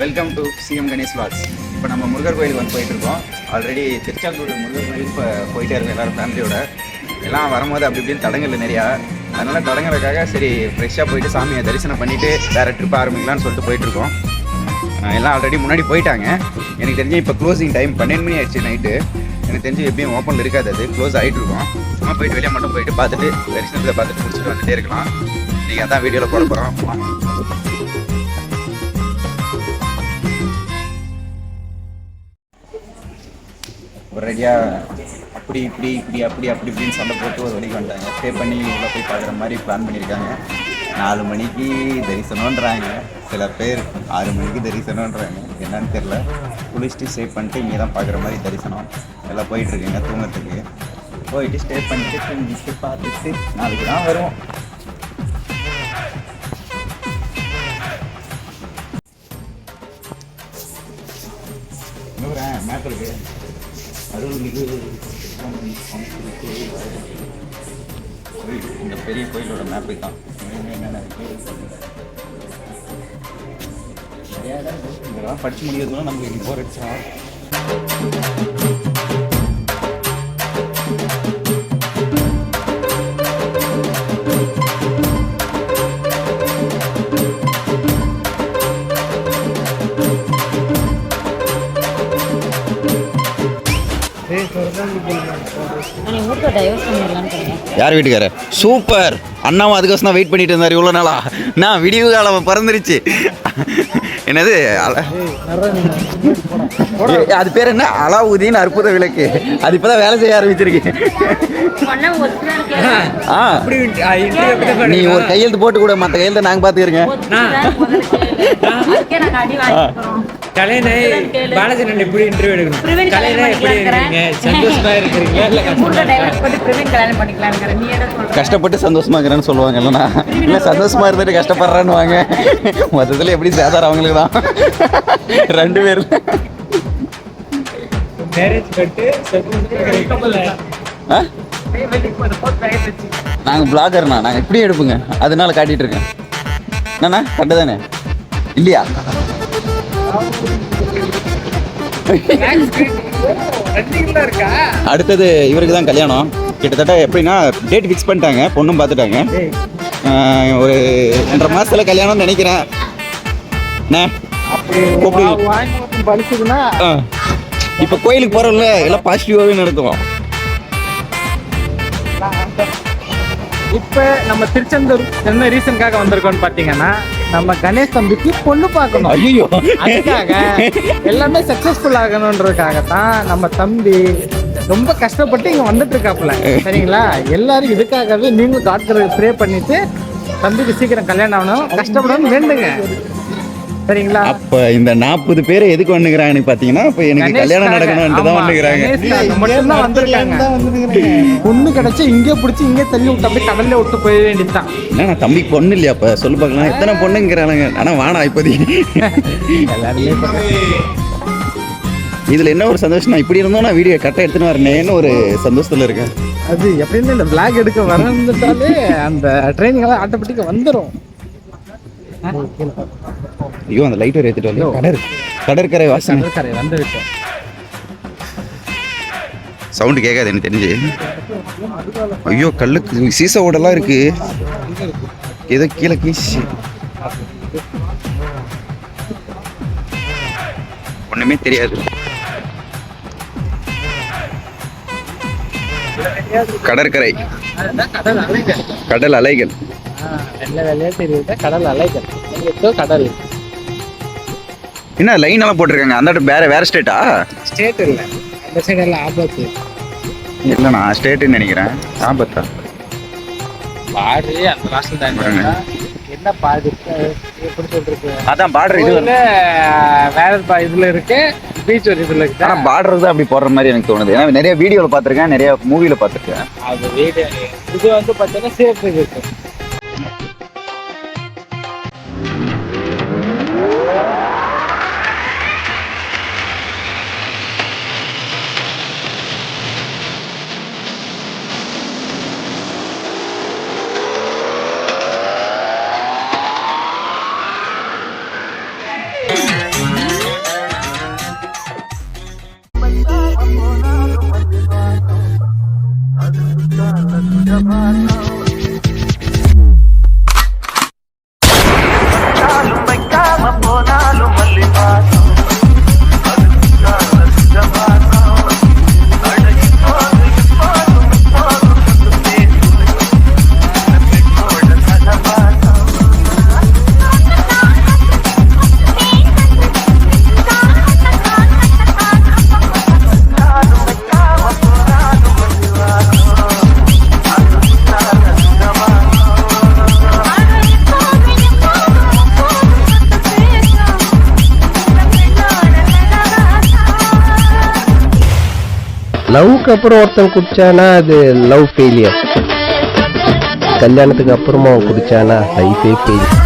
Welcome to CM Ganesh what's இப்போ நம்ம முருகர் கோயிலுக்கு வந்து போயிட்டு இருக்கோம் ஆல்ரெடி திருச்சாத்தூர் முருகர் கோயிலுக்கு இப்போ போயிட்டே இருக்கோம் எல்லாரும் ஃபேமிலியோட. எல்லாம் வரும்போது அப்படி இப்படின்னு தடங்கள் நிறையா. அதனால தடங்களுக்காக சரி ஃப்ரெஷ்ஷாக போயிட்டு சாமியை தரிசனம் பண்ணிட்டு வேற ட்ரிப் ஆரம்பிக்கலாம்னு சொல்லிட்டு போயிட்டு இருக்கோம் எல்லாம் ஆல்ரெடி முன்னாடி போயிட்டாங்க. எனக்கு தெரிஞ்சு இப்போ க்ளோசிங் டைம் பன்னெண்டு மணி ஆயிடுச்சு நைட்டு எனக்கு தெரிஞ்சு எப்பயும் ஓப்பனில் இருக்காது அது. க்ளோஸ் ஆகிட்டு இருக்கோம் சும்மா போயிட்டு வெளியே மட்டும் போயிட்டு பார்த்துட்டு தரிசனத்தில் பார்த்துட்டு முடிச்சுட்டு வந்துட்டே இருக்கலாம். நீங்கள் அதான் வீடியோவில் போட போகிறோம் ஒரேடியாக அப்படி இப்படி இப்படி அப்படி அப்படி இப்படின்னு சண்டை போட்டு ஒரு வழிக்கு வந்துட்டாங்க. ஸ்டே பண்ணி உள்ளே போய் பார்க்குற மாதிரி பிளான் பண்ணியிருக்காங்க. நாலு மணிக்கு தரிசனம்ன்றாங்க. சில பேர் ஆறு மணிக்கு தரிசனம்ன்றாங்க. என்னன்னு தெரில குளிச்சுட்டு ஸ்டே பண்ணிட்டு இங்கே தான் பார்க்குற மாதிரி தரிசனம். எல்லாம் போயிட்டுருக்குங்க தூங்குறதுக்கு. போயிட்டு ஸ்டே பண்ணிட்டு தூங்கிட்டு பார்த்துட்டு நாளைக்கு தான் வருவோம். மேப் இருக்கு அருள்மிகு கோயில். இந்த பெரிய கோயிலோட மேப்பை தான் என்னென்ன நிறையா இதெல்லாம் படிச்சு முடியாதுன்னா நமக்கு இன்னைக்கு போர் அடிச்சா யார் வீட்டுக்கார? சூப்பர். அண்ணாவும் அதுக்கோசம் தான் வெயிட் பண்ணிட்டு இருந்தார் இவ்வளோ நாளா. நான் விடிவு காலம் பறந்துருச்சு. என்னது? அது பேர் என்ன? அலாவுதீன் அற்புத விளக்கு. அது இப்பதான் வேலை செய்ய ஆரம்பிச்சிருக்கு. ஆ நீ ஒரு கையெழுத்து போட்டு கூட மற்ற கையெழுத்து நாங்கள் பார்த்துக்கிறோங்க கலைனை பாலச்சந்திரன் எப்படி இன்டர்வியூ எடுக்கணும்? கலைனை எப்படி. இருக்கீங்க? சந்தோஷமா இருக்கிறீங்க இல்ல கஷ்டப்பட்டு சந்தோஷமா இருக்கிறேன்னு சொல்லுவாங்க இல்லைண்ணா இல்லை சந்தோஷமா இருந்துட்டு கஷ்டப்படுறான்னு வாங்க மொத்தத்தில் எப்படி சேதாரம் அவங்களுக்கு தான். ரெண்டு பேர் மேரேஜ் கட்டு நாங்கள் பிளாகர்ண்ணா நாங்கள் இப்படி எடுப்புங்க. அதனால காட்டிட்டு இருக்கேன். என்னண்ணா? கரெக்டு தானே? இல்லையா? அடுத்தது இவருக்கு தான் கல்யாணம். கிட்டத்தட்ட எப்படின்னா டேட் ஃபிக்ஸ் பண்ணிட்டாங்க. பொண்ணும் பார்த்துட்டாங்க. ஒரு ரெண்டரை மாசத்துல கல்யாணம்னு நினைக்கிறேன். அண்ணே, கூப்பிடு. படிச்சதுன்னா ஆ. இப்போ கோயிலுக்கு போகிறோம்ல எல்லாம் பாசிட்டிவாகவே நடத்துவோம் இப்ப நம்ம திருச்செந்தூர் என்ன ரீசனுக்காக வந்திருக்கோம்னு பாத்தீங்கன்னா நம்ம கணேஷ் தம்பிக்கு பொண்ணு பார்க்கணும். ஐயோ அதுக்காக எல்லாமே சக்சஸ்ஃபுல் ஆகணுன்றதுக்காக தான் நம்ம தம்பி ரொம்ப கஷ்டப்பட்டு இங்க வந்துட்டு இருக்காப்புல. சரிங்களா? எல்லாரும் இதுக்காகவே நீங்களும் காட்களை ப்ரே பண்ணிட்டு தம்பிக்கு சீக்கிரம் கல்யாணம் ஆகணும். கஷ்டப்படணும்னு வேண்டுங்க சரிங்களா? அப்ப இந்த நாற்பது பேர் எதுக்கு வந்துக்கிறாங்கன்னு பாத்தீங்கன்னா இப்ப எனக்கு கல்யாணம் நடக்கணும்னு தான் வந்துக்கிறாங்க பொண்ணு கிடைச்சு இங்கே பிடிச்சி இங்கே தள்ளி விட்டு அப்படியே கடல்ல விட்டு போய வேண்டியதுதான். என்ன தம்பிக்கு பொண்ணு இல்லையா அப்ப? சொல்லு பார்க்கலாம். எத்தனை பொண்ணுங்கிறாங்க ஆனா வேணாம் இப்போதைக்கு. இதுல என்ன ஒரு சந்தோஷம்? இப்படி இருந்தோம் நான் வீடியோ கரெக்டாக எடுத்துன்னு வரேன்னு ஒரு சந்தோஷத்துல இருக்கேன்? அது எப்படின்னு இந்த பிளாக் எடுக்க வரந்துட்டாலே அந்த ட்ரைனிங் எல்லாம் ஆட்டோமேட்டிக்காக வந்துடும் ஐயோ அந்த லைட்டர் ஏற்றிட்டு வந்து கடற் கடற்கரை. வாசனை கடற்கரை வந்து விட்டோம். சவுண்டு கேட்காது எனக்கு தெரிஞ்சு. ஐயோ கல்லுக்கு சீசா ஓடெல்லாம் இருக்கு. ஏதோ கீழே கீசி ஒண்ணுமே தெரியாது. கடற்கரை. கடல் அலைகள். வெள்ளை வெள்ளையா தெரியுது கடல் அலைகள் எங்கேயோ கடல். என்ன லைன் எல்லாம் போட்டிருக்காங்க? அந்த வேற வேற ஸ்டேட்டா ஸ்டேட் இல்லை. அந்த சைடு எல்லாம் ஆபத்து இல்லைண்ணா ஸ்டேட்டுன்னு நினைக்கிறேன். ஆபத்தா. பாடு அந்த லாஸ்ட்ல தான் என்ன இருக்கு? எப்படி சொல்றது? அதான் பார்டர் இது. வேற இதுல இருக்கு. பீச் ஒரு இதுல இருக்கு. ஆனா பார்டர் தான் அப்படி போடுற மாதிரி எனக்கு தோணுது. ஏன்னா நிறைய வீடியோல பார்த்திருக்கேன் நிறைய மூவில பார்த்திருக்கேன். அது வீடு இது வந்து பார்த்தீங்கன்னா சேஃப் இருக்கு லவ்க்கு அப்புறம் ஒருத்தன் குடிச்சானா அது லவ் ஃபெயிலியர் கல்யாணத்துக்கு அப்புறமா அவன் குடிச்சானா? லைஃபே ஃபெயிலியர்